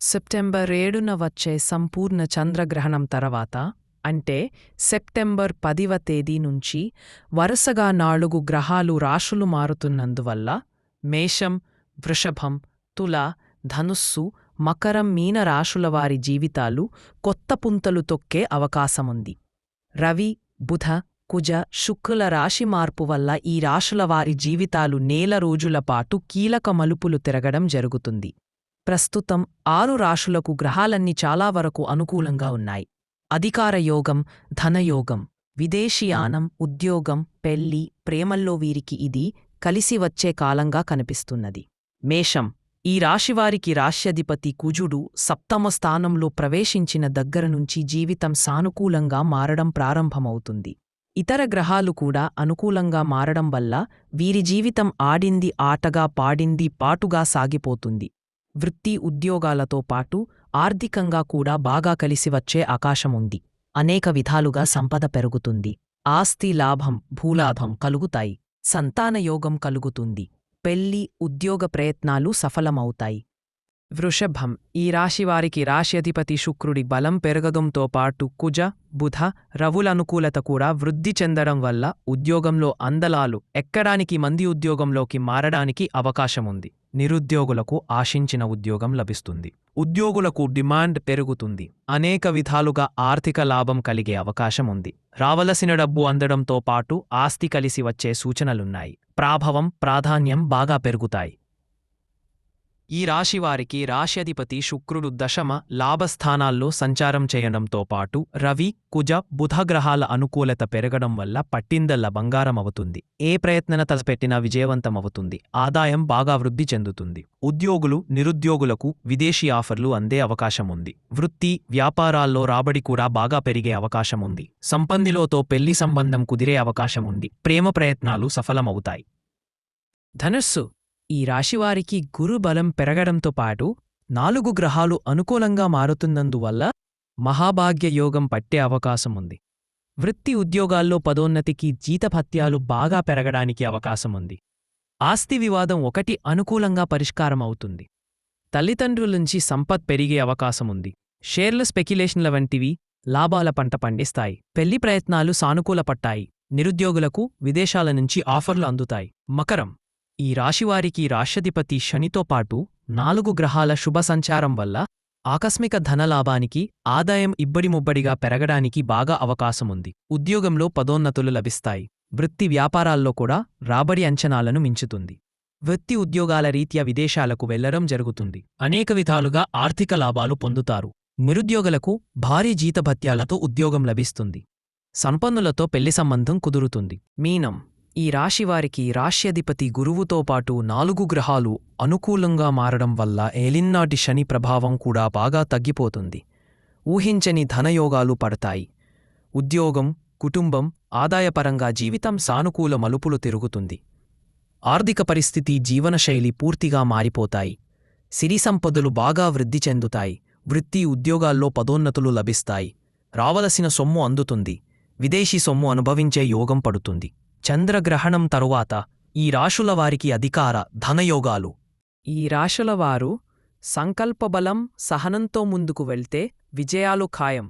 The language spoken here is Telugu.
సెప్టెంబర్ ఏడున వచ్చే సంపూర్ణ చంద్రగ్రహణం తర్వాత అంటే సెప్టెంబర్ పదివ తేదీ నుంచి వరుసగా నాలుగు గ్రహాలు రాశులు మారుతున్నందువల్ల మేషం వృషభం తుల ధనుస్సు మకరం మీన రాశుల వారి జీవితాలు కొత్త పుంతలు తొక్కే అవకాశముంది. రవి బుధ కుజ శుక్రుల రాశి మార్పు వల్ల ఈ రాశుల వారి జీవితాలు నేల రోజుల పాటు కీలక మలుపులు తిరగడం జరుగుతుంది. ప్రస్తుతం ఆరు రాశులకు గ్రహాలన్నీ చాలా వరకు అనుకూలంగా ఉన్నాయి. అధికారయోగం ధనయోగం విదేశీయానం ఉద్యోగం పెళ్ళి ప్రేమల్లో వీరికి ఇది కలిసి వచ్చే కాలంగా కనిపిస్తున్నది. మేషం ఈ రాశివారికి రాశ్యధిపతి కుజుడు సప్తమ స్థానంలో ప్రవేశించిన దగ్గర నుంచి జీవితం సానుకూలంగా మారడం ప్రారంభమవుతుంది. ఇతర గ్రహాలు కూడా అనుకూలంగా మారడం వల్ల వీరి జీవితం ఆడింది ఆటగా పాడింది పాటుగా సాగిపోతుంది. వృత్తి ఉద్యోగాలతో పాటు ఆర్థికంగా కూడా బాగా కలిసివచ్చే ఆకాశముంది అనేక విధాలుగా సంపద పెరుగుతుంది. ఆస్తి లాభం భూలాభం కలుగుతాయి. సంతానయోగం కలుగుతుంది. పెళ్ళి ఉద్యోగ ప్రయత్నాలు సఫలమవుతాయి. వృషభం ఈ రాశివారికి రాశ్యధిపతి శుక్రుడి బలం పెరగడంతో పాటు కుజ బుధ రవులనుకూలత కూడా వృద్ధి చెందడం వల్ల ఉద్యోగంలో అందలాలు ఎక్కడానికి మంది ఉద్యోగంలోకి మారడానికి అవకాశముంది. నిరుద్యోగులకు ఆశించిన ఉద్యోగం లభిస్తుంది. ఉద్యోగులకు డిమాండ్ పెరుగుతుంది. అనేక విధాలుగా ఆర్థిక లాభం కలిగే అవకాశం ఉంది. రావలసిన డబ్బు అందడంతో పాటు ఆస్తి కలిసి వచ్చే సూచనలున్నాయి. ప్రాభవం ప్రాధాన్యం బాగా పెరుగుతాయి. ఈ రాశివారికి రాశ్యధిపతి శుక్రుడు దశమ లాభస్థానాల్లో సంచారం చేయడంతో పాటు రవి కుజ బుధగ్రహాల అనుకూలత పెరగడం వల్ల పట్టిందల్ల బంగారం అవుతుంది ఏ ప్రయత్నన తలపెట్టినా విజయవంతమవుతుంది. ఆదాయం బాగా వృద్ధి చెందుతుంది. ఉద్యోగులు నిరుద్యోగులకు విదేశీ ఆఫర్లు అందే అవకాశముంది. వృత్తి వ్యాపారాల్లో రాబడి కూడా బాగా పెరిగే అవకాశముంది. సంపందిలోతో పెళ్ళి సంబంధం కుదిరే అవకాశముంది. ప్రేమ ప్రయత్నాలు సఫలమవుతాయి. ధనుస్సు ఈ రాశివారికి గురుబలం పెరగడంతో పాటు నాలుగు గ్రహాలు అనుకూలంగా మారుతున్నందువల్ల మహాభాగ్య యోగం పట్టే అవకాశముంది. వృత్తి ఉద్యోగాల్లో పదోన్నతికి జీతభత్యాలు బాగా పెరగడానికి అవకాశముంది. ఆస్తి వివాదం ఒకటి అనుకూలంగా పరిష్కారమవుతుంది. తల్లిదండ్రుల నుంచి సంపత్ పెరిగే అవకాశముంది. షేర్ల స్పెక్యులేషన్ల వంటివి లాభాల పంట పండిస్తాయి. పెళ్ళి ప్రయత్నాలు సానుకూలపట్టాయి. నిరుద్యోగులకు విదేశాల నుంచి ఆఫర్లు అందుతాయి. మకరం ఈ రాశివారికి రాష్ట్రధిపతి శనితో పాటు నాలుగు గ్రహాల శుభ సంచారం వల్ల ఆకస్మిక ధనలాభానికి ఆదాయం ఇబ్బడిముబ్బడిగా పెరగడానికి బాగా అవకాశముంది. ఉద్యోగంలో పదోన్నతులు లభిస్తాయి. వృత్తి వ్యాపారాల్లో కూడా రాబడి అంచనాలను మించుతుంది. వృత్తి ఉద్యోగాల రీత్యా విదేశాలకు వెళ్ళడం జరుగుతుంది. అనేక విధాలుగా ఆర్థిక లాభాలు పొందుతారు. నిరుద్యోగులకు భారీ జీతభత్యాలతో ఉద్యోగం లభిస్తుంది. సంపన్నులతో పెళ్ళి సంబంధం కుదురుతుంది. మీనం ఈ రాశివారికి రాశ్యధిపతి గురువుతో పాటు నాలుగు గ్రహాలు అనుకూలంగా మారడం వల్ల ఏలిన్నాటి శని ప్రభావం కూడా బాగా తగ్గిపోతుంది. ఊహించని ధనయోగాలు పడతాయి. ఉద్యోగం కుటుంబం ఆదాయపరంగా జీవితం సానుకూల మలుపులు తిరుగుతుంది. ఆర్థిక పరిస్థితి జీవనశైలి పూర్తిగా మారిపోతాయి. సిరి సంపదలు బాగా వృద్ధి చెందుతాయి. వృత్తి ఉద్యోగాల్లో పదోన్నతులు లభిస్తాయి. రావలసిన సొమ్ము అందుతుంది. విదేశీ సొమ్ము అనుభవించే యోగం పడుతుంది. చంద్రగ్రహణం తరువాత ఈ రాశుల వారికి అధికార ధనయోగాలు. ఈ రాశుల వారు సంకల్పబలం సహనంతో ముందుకు వెళ్తే విజయాలు ఖాయం.